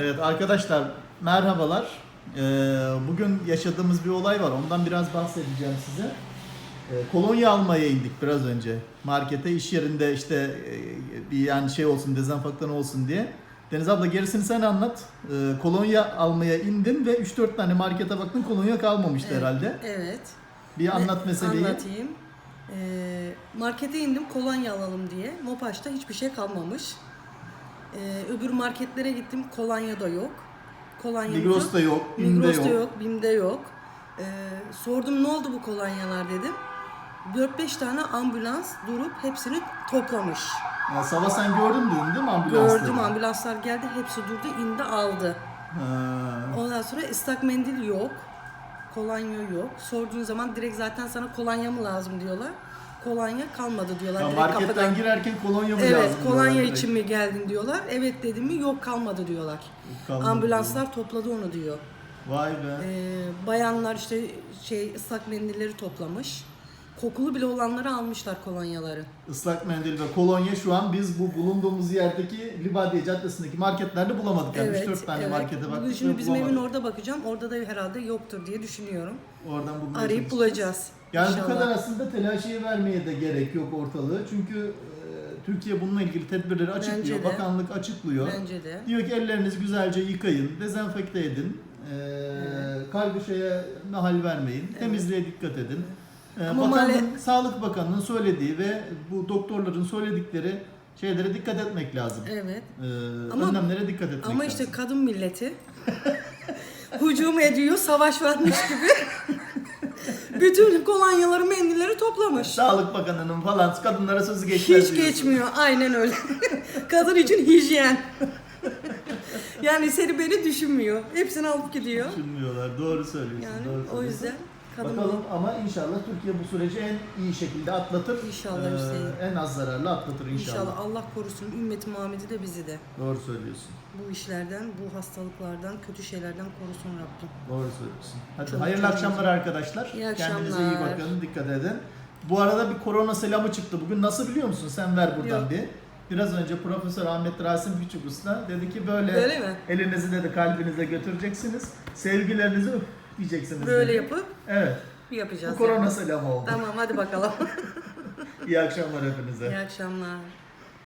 Evet arkadaşlar merhabalar. Ee, bugün yaşadığımız bir olay var. Ondan biraz bahsedeceğim size. Ee, kolonya almaya indik biraz önce markete. iş yerinde işte e, bir yani şey olsun dezenfektan olsun diye. Deniz abla gerisini sen anlat. Ee, kolonya almaya indin ve 3-4 tane markete baktın kolonya kalmamıştı Evet. herhalde. Evet. Bir anlat Ne- meseleyi. Anlatayım. Ee, markete indim kolonya alalım diye. Mopaş'ta hiçbir şey kalmamış. Ee, öbür marketlere gittim kolonya da yok. Kolonya Migros'ta yok, Bim'de Migros'ta yok. yok. Bim'de yok. Ee, sordum ne oldu bu kolonyalar dedim. 4-5 tane ambulans durup hepsini toplamış. Ya, sabah sen gördün dün değil mi ambulansları? Gördüm ambulanslar geldi hepsi durdu indi aldı. Ha. Ondan sonra ıslak mendil yok. Kolonya yok. Sorduğun zaman direkt zaten sana kolonya mı lazım diyorlar. Kolonya kalmadı diyorlar. Ya direkt marketten kapıdan. girerken kolonya mı Evet, lazım? kolonya diyorlar için mi geldin diyorlar. Evet dedim mi yok kalmadı diyorlar. Kalmadı Ambulanslar topladı onu diyor. diyor. Vay be. Ee, bayanlar işte şey ıslak mendilleri toplamış. Kokulu bile olanları almışlar kolonyaları. Islak mendil ve kolonya şu an biz bu bulunduğumuz yerdeki Libadiye Caddesi'ndeki marketlerde bulamadık. Yani evet, 3-4 tane evet. markete baktık Bugün şimdi bizim evin bulamadık. orada bakacağım. Orada da herhalde yoktur diye düşünüyorum. Oradan bulmaya Arayıp bulacağız. Yani İnşallah. bu kadar aslında telaşeye vermeye de gerek yok ortalığı. Çünkü e, Türkiye bununla ilgili tedbirleri açıklıyor. Bence de. Bakanlık açıklıyor. Bence de. Diyor ki ellerinizi güzelce yıkayın, dezenfekte edin. E, kargaşaya mahal vermeyin, temizliğe dikkat edin. E, Ama Bakanlığın, male- Sağlık Bakanlığı'nın söylediği ve bu doktorların söyledikleri şeylere dikkat etmek lazım. Evet. Ee, Ama- önlemlere dikkat etmek Ama lazım. işte kadın milleti hücum ediyor, savaş varmış gibi. Bütün kolonyaları, mendilleri toplamış. Sağlık Bakanı'nın falan kadınlara sözü geçmez Hiç diyorsun. geçmiyor. Aynen öyle. Kadın için hijyen. yani seni beni düşünmüyor. Hepsini alıp gidiyor. Düşünmüyorlar. Doğru söylüyorsun. Yani doğru o söylüyorsun. yüzden kadın Bakalım ama inşallah Türkiye bu süreci en iyi şekilde atlatır. İnşallah Ee, Hüseyin. en az zararla atlatır inşallah. İnşallah Allah korusun ümmeti Muhammed'i de bizi de Doğru söylüyorsun. bu işlerden, bu hastalıklardan, kötü şeylerden korusun Rabbim. Doğru söylüyorsun. Hadi Çok hayırlı çok akşamlar arkadaşlar. İyi Kendinize iyi akşamlar. bakın. Dikkat edin. Bu arada bir korona selamı çıktı. Bugün nasıl biliyor musun? Sen ver buradan Yok. bir. Biraz önce Profesör Ahmet Rasim Küçük Usta dedi ki böyle, Böyle mi? elinizi dedi kalbinize götüreceksiniz. Sevgilerinizi diyeceksiniz. Böyle dedi. yapıp Evet. yapacağız. Bu korona yani. selamı oldu. Tamam hadi bakalım. İyi akşamlar hepinize. İyi akşamlar.